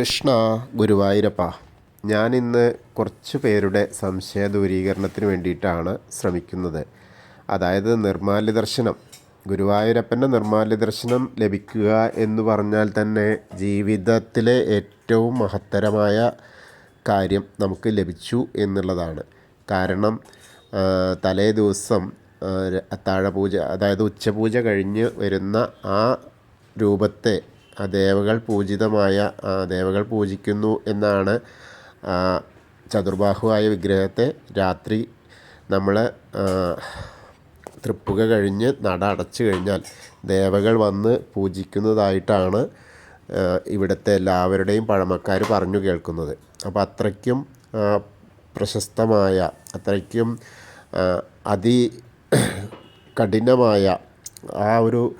കൃഷ്ണ ഗുരുവായൂരപ്പ. ഞാനിന്ന് കുറച്ച് പേരുടെ സംശയ ദൂരീകരണത്തിന് വേണ്ടിയിട്ടാണ് ശ്രമിക്കുന്നത്. അതായത് നിർമാല്യ ദർശനം. ഗുരുവായൂരപ്പന്റെ നിർമാല്യ ദർശനം ലഭിക്കുക എന്ന് പറഞ്ഞാൽ തന്നെ ജീവിതത്തിലെ ഏറ്റവും മഹത്തരമായ കാര്യം നമുക്ക് ലഭിച്ചു എന്നുള്ളതാണ്. കാരണം തലേ ദിവസം അത്താഴപൂജ അതായത് ഉച്ചപൂജ കഴിഞ്ഞ് വരുന്ന ആ രൂപത്തെ ദേവകൾ പൂജിതമായ ദേവകൾ പൂജിക്കുന്നു എന്നാണ് ചതുർബാഹുവായ വിഗ്രഹത്തെ രാത്രി നമ്മൾ തൃപ്പുക കഴിഞ്ഞ് നട അടച്ചു കഴിഞ്ഞാൽ ദേവകൾ വന്ന് പൂജിക്കുന്നതായിട്ടാണ് ഇവിടുത്തെ എല്ലാവരുടെയും പഴമക്കാർ പറഞ്ഞു കേൾക്കുന്നത്. അപ്പോൾ അത്രയ്ക്കും പ്രശസ്തമായ അത്രയ്ക്കും അതി കഠിനമായ ആ ഒരു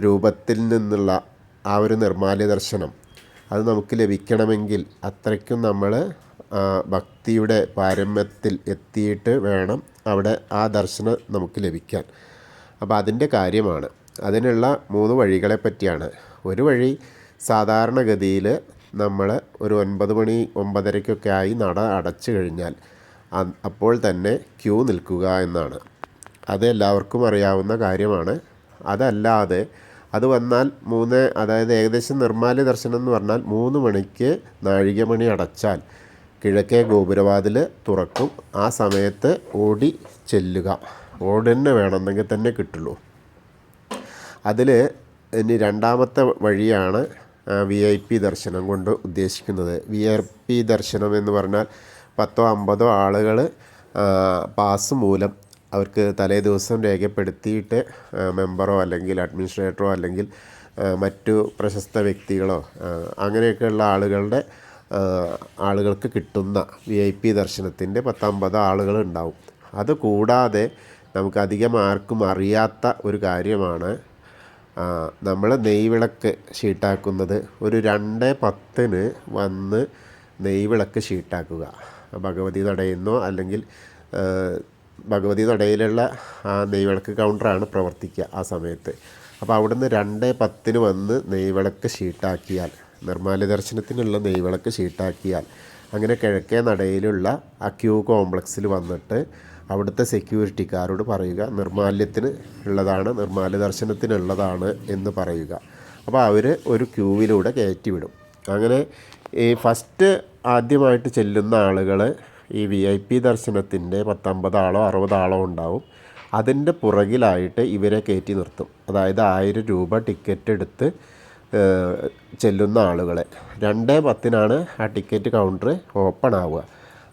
രൂപത്തിൽ നിന്നുള്ള ആ ഒരു നിർമാല്യ ദർശനം. അത് നമുക്ക് ലഭിക്കണമെങ്കിൽ അത്രയ്ക്കും നമ്മൾ ഭക്തിയുടെ പാരമ്യത്തിൽ എത്തിയിട്ട് വേണം അവിടെ ആ ദർശനം നമുക്ക് ലഭിക്കാൻ. അപ്പോൾ അതിന്റെ കാര്യമാണ്. അതിനുള്ള മൂന്ന് വഴികളെ പറ്റിയാണ്. ഒരു വഴി സാധാരണഗതിയിൽ നമ്മൾ ഒരു ഒൻപത് മണി ഒമ്പതരയ്ക്കൊക്കെ ആയി നട അടച്ചു കഴിഞ്ഞാൽ അപ്പോൾ തന്നെ ക്യൂ നിൽക്കുക എന്നാണ്. അത് എല്ലാവർക്കും അറിയാവുന്ന കാര്യമാണ്. അതല്ലാതെ അത് വന്നാൽ മൂന്ന് അതായത് ഏകദേശം നിർമ്മാല്യ ദർശനം എന്ന് പറഞ്ഞാൽ മൂന്ന് മണിക്ക് നാഴികമണി അടച്ചാൽ കിഴക്കേ ഗോപുരവാതിൽ തുറക്കും. ആ സമയത്ത് ഓടി ചെല്ലുക. ഓടന്നെ വേണമെന്നെങ്കിൽ തന്നെ കിട്ടുള്ളൂ. അതിൽ ഇനി രണ്ടാമത്തെ വഴിയാണ് വി ഐ പി ദർശനം കൊണ്ട് ഉദ്ദേശിക്കുന്നത്. വി ഐ പി ദർശനം എന്ന് പറഞ്ഞാൽ പത്തോ അമ്പതോ ആളുകൾ പാസ് മൂലം അവർക്ക് തലേ ദിവസം രേഖപ്പെടുത്തിയിട്ട് മെമ്പറോ അല്ലെങ്കിൽ അഡ്മിനിസ്ട്രേറ്ററോ അല്ലെങ്കിൽ മറ്റു പ്രശസ്ത വ്യക്തികളോ അങ്ങനെയൊക്കെയുള്ള ആളുകളുടെ ആളുകൾക്ക് കിട്ടുന്ന വി ഐ പി ദർശനത്തിന്റെ പത്തമ്പത് ആളുകൾ ഉണ്ടാവും. അതുകൂടാതെ നമുക്ക് അധികം ആർക്കും അറിയാത്ത ഒരു കാര്യമാണ് നമ്മൾ നെയ്വിളക്ക് ഷീട്ടാക്കുന്നത് ഒരു രണ്ട് പത്തിന് വന്ന് നെയ്വിളക്ക് ഷീട്ടാക്കുക. ഭഗവതി നടയുന്നോ അല്ലെങ്കിൽ ഭഗവതി നടയിലുള്ള ആ നെയ്വിളക്ക് കൗണ്ടറാണ് പ്രവർത്തിക്കുക ആ സമയത്ത്. അപ്പോൾ അവിടുന്ന് രണ്ട് പത്തിന് വന്ന് നെയ്വിളക്ക് ഷീട്ടാക്കിയാൽ നിർമ്മാല്യ ദർശനത്തിനുള്ള നെയ്വിളക്ക് ഷീട്ടാക്കിയാൽ അങ്ങനെ കിഴക്കേ നടയിലുള്ള ആ ക്യൂ കോംപ്ലക്സിൽ വന്നിട്ട് അവിടുത്തെ സെക്യൂരിറ്റിക്കാരോട് പറയുക നിർമ്മാല്യത്തിന് ഉള്ളതാണ് നിർമ്മാല്യ ദർശനത്തിനുള്ളതാണ് എന്ന് പറയുക. അപ്പോൾ അവർ ഒരു ക്യൂവിലൂടെ കയറ്റി വിടും അങ്ങനെ ഈ ഫസ്റ്റ് ആദ്യമായിട്ട് ചെല്ലുന്ന ആളുകൾ ഈ വി ഐ പി ദർശനത്തിന്റെ പത്തൊമ്പതാളോ അറുപതാളോ ഉണ്ടാവും. അതിന്റെ പുറകിലായിട്ട് ഇവരെ കയറ്റി നിർത്തും. അതായത് ആയിരം രൂപ ടിക്കറ്റ് എടുത്ത് ചെല്ലുന്ന ആളുകളെ. രണ്ട് പത്തിനാണ് ആ ടിക്കറ്റ് കൗണ്ടർ ഓപ്പൺ ആവുക.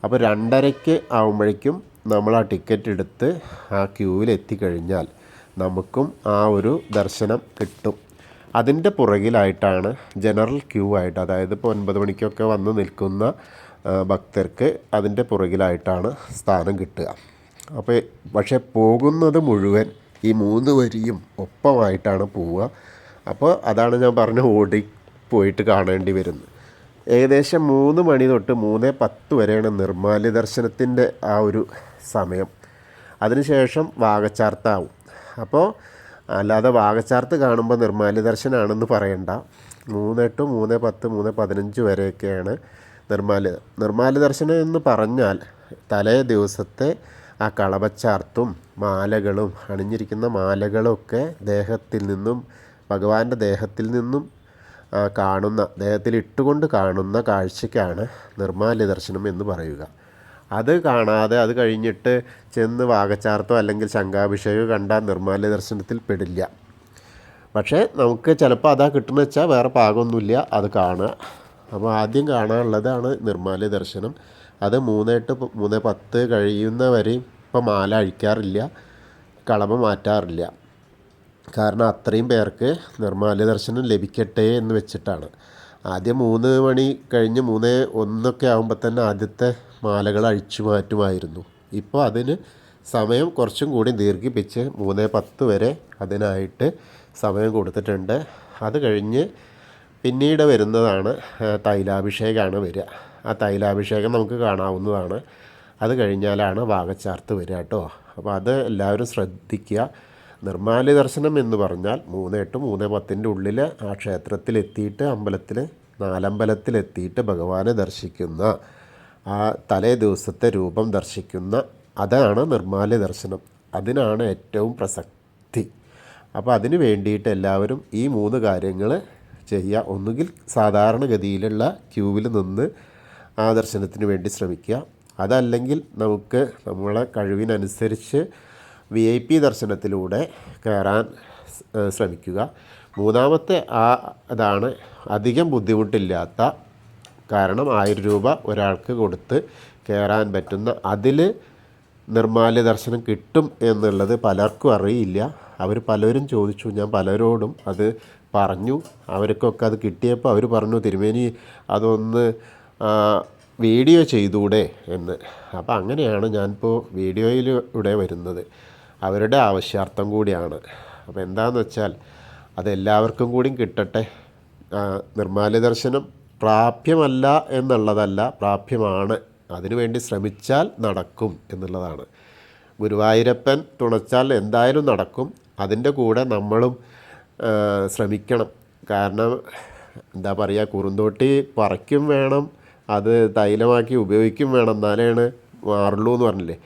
അപ്പോൾ രണ്ടരയ്ക്ക് ആവുമ്പോഴേക്കും നമ്മൾ ആ ടിക്കറ്റ് എടുത്ത് ആ ക്യൂവിൽ എത്തിക്കഴിഞ്ഞാൽ നമുക്കും ആ ഒരു ദർശനം കിട്ടും. അതിന്റെ പുറകിലായിട്ടാണ് ജനറൽ ക്യൂ ആയിട്ട് അതായത് ഇപ്പോൾ ഒൻപത് മണിക്കൊക്കെ വന്ന് നിൽക്കുന്ന ഭക്തർക്ക് അതിന്റെ പുറകിലായിട്ടാണ് സ്ഥാനം കിട്ടുക. അപ്പോൾ പക്ഷേ പോകുന്നത് മുഴുവൻ ഈ മൂന്ന് വരിയും ഒപ്പമായിട്ടാണ് പോവുക. അപ്പോൾ അതാണ് ഞാൻ പറഞ്ഞ ഓടി പോയിട്ട് കാണേണ്ടി വരുന്നത്. ഏകദേശം മൂന്ന് മണി തൊട്ട് മൂന്ന് പത്ത് വരെയാണ് നിർമാല്യ ദർശനത്തിന്റെ ആ ഒരു സമയം. അതിനുശേഷം വാഗച്ചാർത്താവും. അപ്പോൾ അല്ലാതെ വാഗച്ചാർത്ത് കാണുമ്പോൾ നിർമാല്യ ദർശനമാണെന്ന് പറയണ്ട. മൂന്ന് ടു മൂന്ന് പത്ത് മൂന്ന് പതിനഞ്ച് വരെയൊക്കെയാണ് നിർമ്മാല്യ നിർമ്മാല്യ ദർശനം എന്ന് പറഞ്ഞാൽ തലേ ദിവസത്തെ ആ കളവച്ചാർത്തും മാലകളും അണിഞ്ഞിരിക്കുന്ന മാലകളൊക്കെ ദേഹത്തിൽ നിന്നും ഭഗവാന്റെ ദേഹത്തിൽ നിന്നും കാണുന്ന ദേഹത്തിൽ ഇട്ടുകൊണ്ട് കാണുന്ന കാഴ്ചയ്ക്കാണ് നിർമ്മാല്യ ദർശനം എന്ന് പറയുക. അത് കാണാതെ അത് കഴിഞ്ഞിട്ട് ചെന്ന് വാഗച്ചാർത്തോ അല്ലെങ്കിൽ ശംഖാഭിഷേകം കണ്ടാൽ നിർമ്മാല്യ ദർശനത്തിൽ പെടില്ല. പക്ഷേ നമുക്ക് ചിലപ്പോൾ അതാ കിട്ടുന്ന വെച്ചാൽ വേറെ പാകമൊന്നുമില്ല അത് കാണുക. അപ്പോൾ ആദ്യം കാണാനുള്ളതാണ് നിർമ്മാല്യ ദർശനം. അത് മൂന്ന് എട്ട് മൂന്ന് പത്ത് കഴിയുന്നവരെയും ഇപ്പോൾ മാല അഴിക്കാറില്ല കളമ മാറ്റാറില്ല. കാരണം അത്രയും പേർക്ക് നിർമ്മാല്യ ദർശനം ലഭിക്കട്ടെ എന്ന് വെച്ചിട്ടാണ്. ആദ്യം മൂന്ന് മണി കഴിഞ്ഞ് മൂന്ന് ഒന്നൊക്കെ ആകുമ്പോൾ തന്നെ ആദ്യത്തെ മാലകൾ അഴിച്ചു മാറ്റുമായിരുന്നു. ഇപ്പോൾ അതിന് സമയം കുറച്ചും കൂടി ദീർഘിപ്പിച്ച് മൂന്ന് പത്ത് വരെ അതിനായിട്ട് സമയം കൊടുത്തിട്ടുണ്ട്. അത് കഴിഞ്ഞ് പിന്നീട് വരുന്നതാണ് തൈലാഭിഷേകമാണ് വരിക. ആ തൈലാഭിഷേകം നമുക്ക് കാണാവുന്നതാണ്. അത് കഴിഞ്ഞാലാണ് വാഗച്ചാർത്ത് വരിക കേട്ടോ. അപ്പോൾ അത് എല്ലാവരും ശ്രദ്ധിക്കുക. നിർമ്മാല്യ ദർശനം എന്ന് പറഞ്ഞാൽ മൂന്ന് എട്ട് മൂന്ന് പത്തിന്റെ ഉള്ളിൽ ആ ക്ഷേത്രത്തിലെത്തിയിട്ട് അമ്പലത്തിൽ നാലമ്പലത്തിലെത്തിയിട്ട് ഭഗവാനെ ദർശിക്കുന്ന ആ തലേ ദിവസത്തെ രൂപം ദർശിക്കുന്ന അതാണ് നിർമ്മാല്യ ദർശനം. അതിനാണ് ഏറ്റവും പ്രസക്തി. അപ്പോൾ അതിന് വേണ്ടിയിട്ട് എല്ലാവരും ഈ മൂന്ന് കാര്യങ്ങൾ ചെയ്യുക. ഒന്നുകിൽ സാധാരണഗതിയിലുള്ള ക്യൂവിൽ നിന്ന് ആ ദർശനത്തിന് വേണ്ടി ശ്രമിക്കുക. അതല്ലെങ്കിൽ നമുക്ക് നമ്മളെ കഴിവിനനുസരിച്ച് വി ഐ പി ദർശനത്തിലൂടെ കയറാൻ ശ്രമിക്കുക. മൂന്നാമത്തെ ആ അതാണ് അധികം ബുദ്ധിമുട്ടില്ലാത്ത കാരണം ആയിരം രൂപ ഒരാൾക്ക് കൊടുത്ത് കയറാൻ പറ്റുന്ന അതിൽ നിർമാല്യ ദർശനം കിട്ടും എന്നുള്ളത് പലർക്കും അറിയില്ല. അവർ പലരും ചോദിച്ചു. ഞാൻ പലരോടും അത് പറഞ്ഞു. അവർക്കൊക്കെ അത് കിട്ടിയപ്പോൾ അവർ പറഞ്ഞു തിരുമേനി അതൊന്ന് വീഡിയോ ചെയ്തൂടെ എന്ന്. അപ്പോൾ അങ്ങനെയാണ് ഞാനിപ്പോൾ വീഡിയോയിലൂടെ വരുന്നത്. അവരുടെ ആവശ്യാർത്ഥം കൂടിയാണ്. അപ്പോൾ എന്താണെന്ന് വെച്ചാൽ അതെല്ലാവർക്കും കൂടിയും കിട്ടട്ടെ. നിർമ്മാല്യ ദർശനം പ്രാപ്യമല്ല എന്നുള്ളതല്ല പ്രാപ്യമാണ്. അതിനുവേണ്ടി ശ്രമിച്ചാൽ നടക്കും എന്നുള്ളതാണ്. ഗുരുവായൂരപ്പൻ തുണച്ചാൽ എന്തായാലും നടക്കും. അതിന്റെ കൂടെ നമ്മളും ശ്രമിക്കണം. കാരണം എന്താ പറയുക കുറുന്തോട്ടി പറിക്കും വേണം അത് തൈലമാക്കി ഉപയോഗിക്കും വേണം എന്നാലാണ് മാറുള്ളൂ എന്ന് പറഞ്ഞില്ലേ?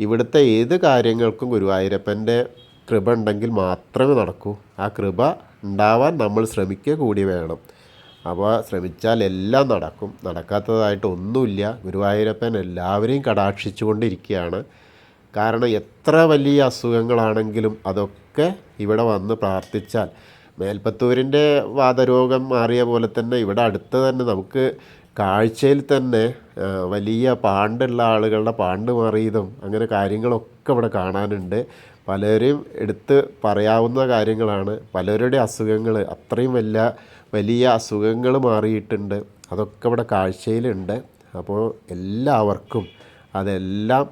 ഇവിടുത്തെ ഏത് കാര്യങ്ങൾക്കും ഗുരുവായൂരപ്പന്റെ കൃപ ഉണ്ടെങ്കിൽ മാത്രമേ നടക്കൂ. ആ കൃപ ഉണ്ടാവാൻ നമ്മൾ ശ്രമിക്കുക കൂടി വേണം. അപ്പോൾ ശ്രമിച്ചാൽ എല്ലാം നടക്കും. നടക്കാത്തതായിട്ട് ഒന്നുമില്ല. ഗുരുവായൂരപ്പൻ എല്ലാവരെയും കടാക്ഷിച്ചുകൊണ്ടിരിക്കുകയാണ്. കാരണം എത്ര വലിയ അസുഖങ്ങളാണെങ്കിലും അതൊക്കെ ഇവിടെ വന്ന് പ്രാർത്ഥിച്ചാൽ. മേൽപ്പത്തൂരിന്റെ വാതരോഗം മാറിയ പോലെ തന്നെ ഇവിടെ അടുത്ത് തന്നെ നമുക്ക് കാഴ്ചയിൽ തന്നെ വലിയ പാണ്ടുള്ള ആളുകളുടെ പാണ്ട് മാറിയതും അങ്ങനെ കാര്യങ്ങളൊക്കെ ഇവിടെ കാണാനുണ്ട്. പലരും എടുത്ത് പറയാവുന്ന കാര്യങ്ങളാണ്. പലരുടെ അസുഖങ്ങൾ അത്രയും വലിയ വലിയ അസുഖങ്ങൾ മാറിയിട്ടുണ്ട്. അതൊക്കെ ഇവിടെ കാഴ്ചയിലുണ്ട്. അപ്പോൾ എല്ലാവർക്കും അതെല്ലാം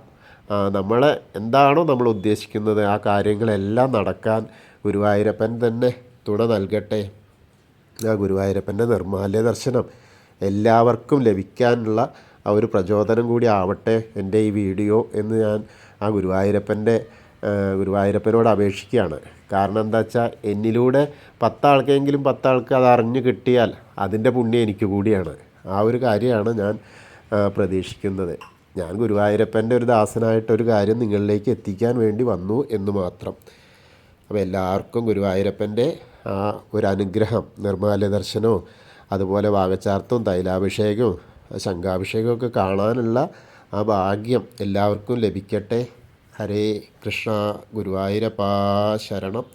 നമ്മളെ എന്താണോ നമ്മൾ ഉദ്ദേശിക്കുന്നത് ആ കാര്യങ്ങളെല്ലാം നടക്കാൻ ഗുരുവായൂരപ്പൻ തന്നെ തുണ നൽകട്ടെ. ആ ഗുരുവായൂരപ്പന്റെ നിർമ്മാല്യ ദർശനം എല്ലാവർക്കും ലഭിക്കാനുള്ള ആ ഒരു പ്രചോദനം കൂടി ആവട്ടെ എന്റെ ഈ വീഡിയോ എന്ന് ഞാൻ ആ ഗുരുവായൂരപ്പന്റെ ഗുരുവായൂരപ്പനോട് അപേക്ഷിക്കുകയാണ്. കാരണം എന്താ വെച്ചാൽ എന്നിലൂടെ പത്താൾക്കെങ്കിലും പത്താൾക്ക് അത് അറിഞ്ഞു കിട്ടിയാൽ അതിന്റെ പുണ്യം എനിക്ക് കൂടിയാണ്. ആ ഒരു കാര്യമാണ് ഞാൻ പ്രതീക്ഷിക്കുന്നത്. ഞാൻ ഗുരുവായൂരപ്പന്റെ ഒരു ദാസനായിട്ട് ഒരു കാര്യം നിങ്ങളിലേക്ക് എത്തിക്കാൻ വേണ്ടി വന്നു എന്ന് മാത്രം. അപ്പോൾ എല്ലാവർക്കും ഗുരുവായൂരപ്പന്റെ ആ ഒരു അനുഗ്രഹം നിർമ്മാല്യ ദർശനവും അതുപോലെ വാഗച്ചാർത്തവും തൈലാഭിഷേകവും ശംഖാഭിഷേകവും ഒക്കെ കാണാനുള്ള ആ ഭാഗ്യം എല്ലാവർക്കും ലഭിക്കട്ടെ. ഹരേ കൃഷ്ണ ഗുരുവായൂരപ്പാ ശരണം.